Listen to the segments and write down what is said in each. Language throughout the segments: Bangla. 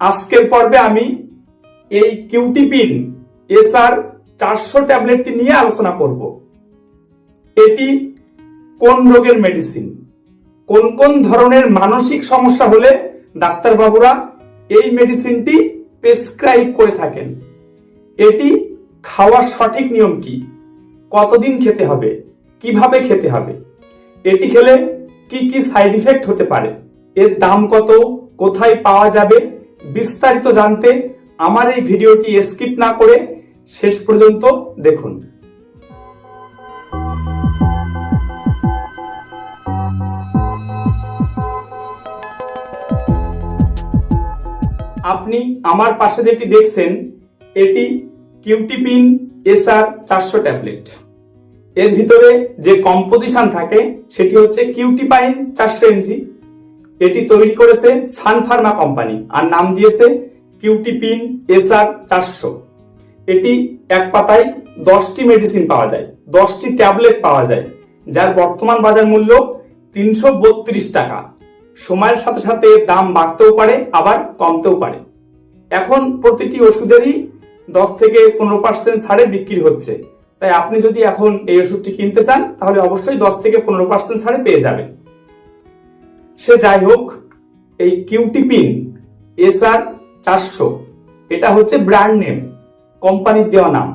আজকের পর্বে আমি এই কিউটিপিন এসআর চারশো ট্যাবলেটটি নিয়ে আলোচনা করব। এটি কোন রোগের মেডিসিন কোন কোন ধরনের মানসিক সমস্যা হলে ডাক্তারবাবুরা এই মেডিসিনটি প্রেসক্রাইব করে থাকেন? এটি খাওয়ার সঠিক নিয়ম কি? কতদিন খেতে হবে? কীভাবে খেতে হবে? এটি খেলে কি কি সাইড ইফেক্ট হতে পারে? এর দাম কত? কোথায় পাওয়া যাবে? বিস্তারিত জানতে আমার এই ভিডিওটি স্কিপ না করে শেষ পর্যন্ত দেখুন। আপনি আমার পাশে যেটি দেখছেন, এটি কিউটিপিন এসআর চারশো ট্যাবলেট। এর ভিতরে যে কম্পোজিশন থাকে, সেটি হচ্ছে কিউটিপাইন চারশো এমজি। এটি তৈরি করেছে সান ফার্মা কোম্পানি, আর নাম দিয়েছে কিউটিপিন এসআর চারশো। এটি এক পাতায় দশটি মেডিসিন পাওয়া যায়, দশটি ট্যাবলেট পাওয়া যায়, যার বর্তমান বাজার মূল্য তিনশো বত্রিশ টাকা। সময়ের সাথে সাথে দাম বাড়তেও পারে, আবার কমতেও পারে। এখন প্রতিটি ওষুধেরই দশ থেকে পনেরো পার্সেন্ট ছাড়ে বিক্রি হচ্ছে। তাই আপনি যদি এখন এই ওষুধটি কিনতে চান, তাহলে অবশ্যই দশ থেকে পনেরো পার্সেন্ট ছাড়ে পেয়ে যাবেন। সে যাই হোক, এই কিউটিপিন এসআর চারশো, এটা হচ্ছে ব্র্যান্ড নেম কোম্পানির দেওয়া নাম।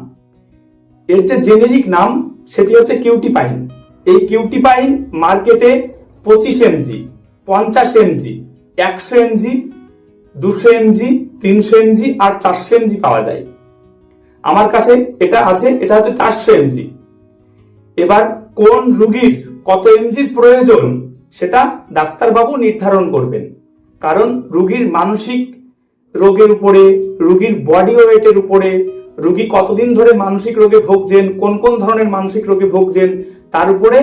এর যে জেনেরিক নাম, সেটি হচ্ছে কিউটিপাইন। এই কিউটিপাইন মার্কেটে পঁচিশ এমজি, পঞ্চাশ এমজি, একশো এমজি, দুশো এমজি, তিনশো এমজি আর চারশো এমজি পাওয়া যায়। আমার কাছে এটা আছে, এটা হচ্ছে চারশো এমজি। এবার কোন রুগীর কত এমজির প্রয়োজন সেটা ডাক্তারবাবু নির্ধারণ করবেন। কারণ রুগীর মানসিক রোগের উপরে, রুগীর বডি ওয়েটের উপরে, রুগী কতদিন ধরে মানসিক রোগে ভুগছেন, কোন কোন ধরনের মানসিক রোগে ভুগছেন, তার উপরে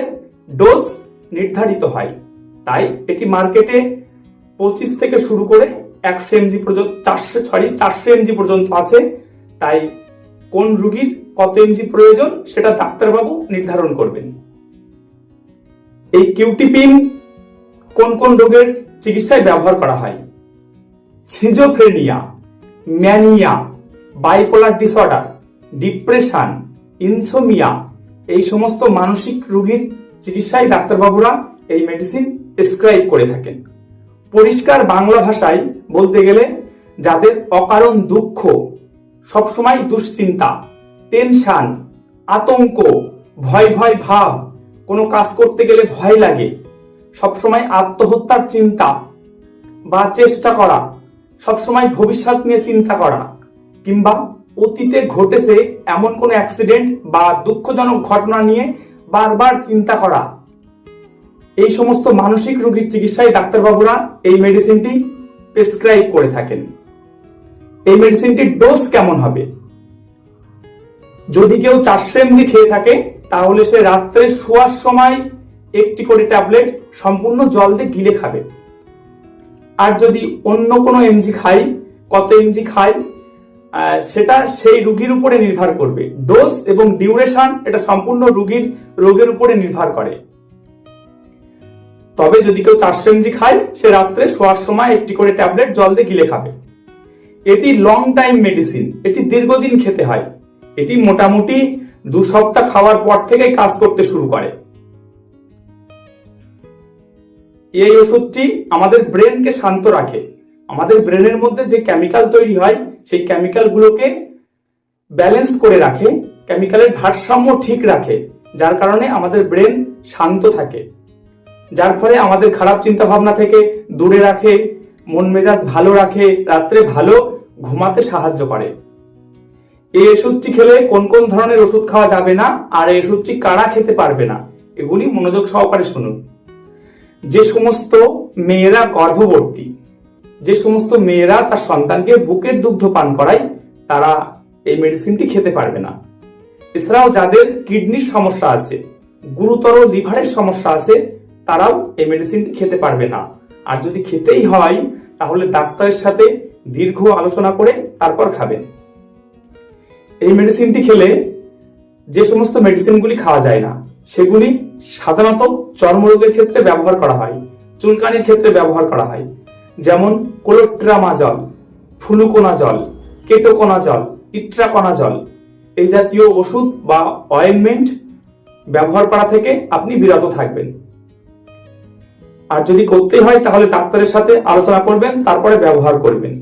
ডোজ নির্ধারিত হয়। তাই এটি মার্কেটে পঁচিশ থেকে শুরু করে একশো এমজি পর্যন্ত, চারশো সরি চারশো এমজি পর্যন্ত আছে। তাই কোন রুগীর কত এমজি প্রয়োজন, সেটা ডাক্তারবাবু নির্ধারণ করবেন। এই কিউটিপিন কোন কোন রোগের চিকিৎসায় ব্যবহার করা হয়? Schizophrenia mania bipolar disorder depression insomnia এই সমস্ত মানসিক রোগীর চিকিৎসায় ডাক্তারবাবুরা এই মেডিসিন প্রেসক্রাইব করে থাকেন। পরিষ্কার বাংলা ভাষায় বলতে গেলে, যাদের অকারণ দুঃখ, সবসময় দুশ্চিন্তা টেনশন আতঙ্ক, ভয় ভয় ভাব, কোনো কাজ করতে গেলে ভয় লাগে সবসময় আত্মহত্যার চিন্তা বা চেষ্টা করা, সবসময় ভবিষ্যৎ নিয়ে চিন্তা করা, কিংবা অতীতে ঘটেছে এমন কোনো অ্যাক্সিডেন্ট বা দুঃখজনক ঘটনা নিয়ে বারবার চিন্তা করা। এই সমস্ত মানসিক রোগীর চিকিৎসায় ডাক্তারবাবুরা এই মেডিসিনটি প্রেসক্রাইব করে থাকেন। এই মেডিসিনটির ডোজ কেমন হবে? যদি কেউ চারশো এমজি খেয়ে থাকে, তাহলে সে রাত্রে শোয়ার সময় একটি করে ট্যাবলেট সম্পূর্ণ জল দিয়ে গিলে খাবে। আর যদি অন্য কোনো এমজি খাই কত এমজি খাই সেটা সেই রুগীর উপরে নির্ভর করবে। ডোজ এবং ডিউরেশন এটা সম্পূর্ণ রুগীর, রোগের উপরে নির্ভর করে। তবে যদি কেউ চারশো এমজি খায়, সে রাত্রে শোয়ার সময় একটি করে ট্যাবলেট জল দিয়ে গিলে খাবে। এটি লং টাইম মেডিসিন এটি দীর্ঘদিন খেতে হয়। এটি মোটামুটি দু সপ্তাহ খাওয়ার পর থেকে কাজ করতে শুরু করে। এই ওষুধটি আমাদের ব্রেনকে শান্ত রাখে। আমাদের ব্রেনের মধ্যে যে কেমিক্যাল তৈরি হয়, সেই কেমিক্যালগুলোকে ব্যালেন্স করে রাখে কেমিক্যালের ভারসাম্য ঠিক রাখে, যার কারণে আমাদের ব্রেন শান্ত থাকে। যার ফলে আমাদের খারাপ চিন্তা ভাবনা থেকে দূরে রাখে, মন মেজাজ ভালো রাখে, রাত্রে ভালো ঘুমাতে সাহায্য করে। এই ওষুধটি খেলে কোন কোন ধরনের ওষুধ খাওয়া যাবে না, আর এই ওষুধটি কারা খেতে পারবে না, এগুলি মনোযোগ সহকারে শুনুন। যে সমস্ত মেয়েরা গর্ভবর্তী যে সমস্ত মেয়েরা তার সন্তানকে বুকের দুগ্ধ পান করায়, তারা এই মেডিসিনটি খেতে পারবে না। এছাড়াও যাদের কিডনির সমস্যা আছে, গুরুতর লিভারের সমস্যা আছে, তারাও এই মেডিসিনটি খেতে পারবে না। আর যদি খেতেই হয়, তাহলে ডাক্তারের সাথে দীর্ঘ আলোচনা করে তারপর খাবেন। এই মেডিসিনটি খেলে যে সমস্ত মেডিসিনগুলি খাওয়া যায় না সেগুলি সাধারণত চর্মরোগের ক্ষেত্রে ব্যবহার করা হয়, চুলকানির ক্ষেত্রে ব্যবহার করা হয়। যেমন কোলোট্রামা জল ফুলুকোনা জল কেটোকোনা জল ইট্রাকোনা জল এই জাতীয় ওষুধ বা অয়েনমেন্ট ব্যবহার করা থেকে আপনি বিরত থাকবেন। আর যদি করতেই হয়, তাহলে ডাক্তারের সাথে আলোচনা করবেন, তারপরে ব্যবহার করবেন।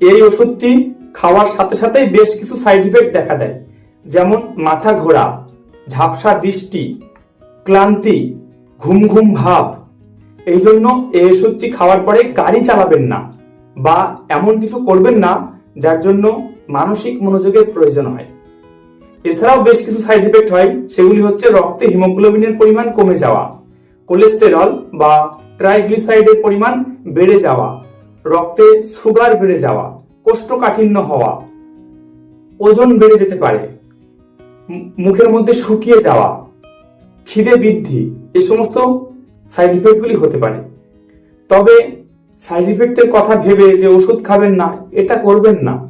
এই ওষুধটি খাওয়ার সাথে সাথেই বেশ কিছু সাইড ইফেক্ট দেখা দেয়। যেমন মাথা ঘোরা, ঝাপসা দৃষ্টি, ক্লান্তি ঘুম ঘুম ভাব। এই জন্য এই ওষুধটি খাওয়ার পরে গাড়ি চালাবেন না বা এমন কিছু করবেন না যার জন্য মানসিক মনোযোগের প্রয়োজন হয়। এছাড়াও বেশ কিছু সাইড ইফেক্ট হয়, সেগুলি হচ্ছে রক্তে হিমোগ্লোবিনের পরিমাণ কমে যাওয়া কোলেস্টেরল বা ট্রাইগ্লিসাইডের পরিমাণ বেড়ে যাওয়া, রক্তে সুগার বেড়ে যাওয়া, কোষ্ঠকাঠিন্য হওয়া, ওজন বেড়ে যেতে পারে। মুখের মধ্যে শুকিয়ে যাওয়া, খিদে বৃদ্ধি, এই সমস্ত সাইড ইফেক্টগুলি হতে পারে। তবে সাইড ইফেক্টের কথা ভেবে যে ওষুধ খাবেন না, এটা করবেন না।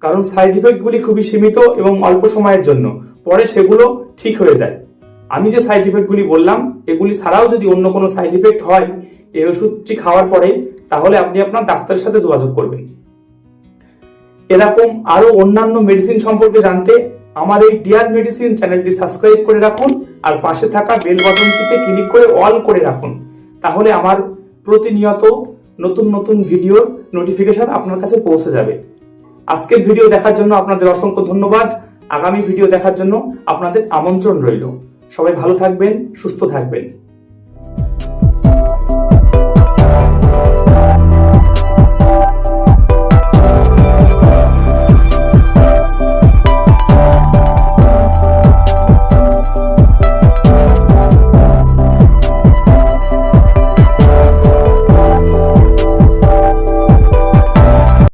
কারণ সাইড ইফেক্টগুলি খুবই সীমিত এবং অল্প সময়ের জন্য। পরে সেগুলো ঠিক হয়ে যায়। আমি যে সাইড ইফেক্টগুলি বললাম, এগুলি ছাড়াও যদি অন্য কোনো সাইড ইফেক্ট হয়, এই ওষুধটি খাওয়ার পরে, তাহলে আপনি আপনার ডাক্তারের সাথে যোগাযোগ করবেন। এরকম আরও অন্যান্য মেডিসিন সম্পর্কে জানতে আমার এই ডিয়ার মেডিসিন চ্যানেলটি সাবস্ক্রাইব করে রাখুন আর পাশে থাকা বেল বাটনটিতে ক্লিক করে অল করে রাখুন। তাহলে আমার প্রতিনিয়ত নতুন নতুন ভিডিওর নোটিফিকেশন আপনার কাছে পৌঁছে যাবে। আজকের ভিডিও দেখার জন্য আপনাদের অসংখ্য ধন্যবাদ। আগামী ভিডিও দেখার জন্য আপনাদের আমন্ত্রণ রইল। সবাই ভালো থাকবেন, সুস্থ থাকবেন।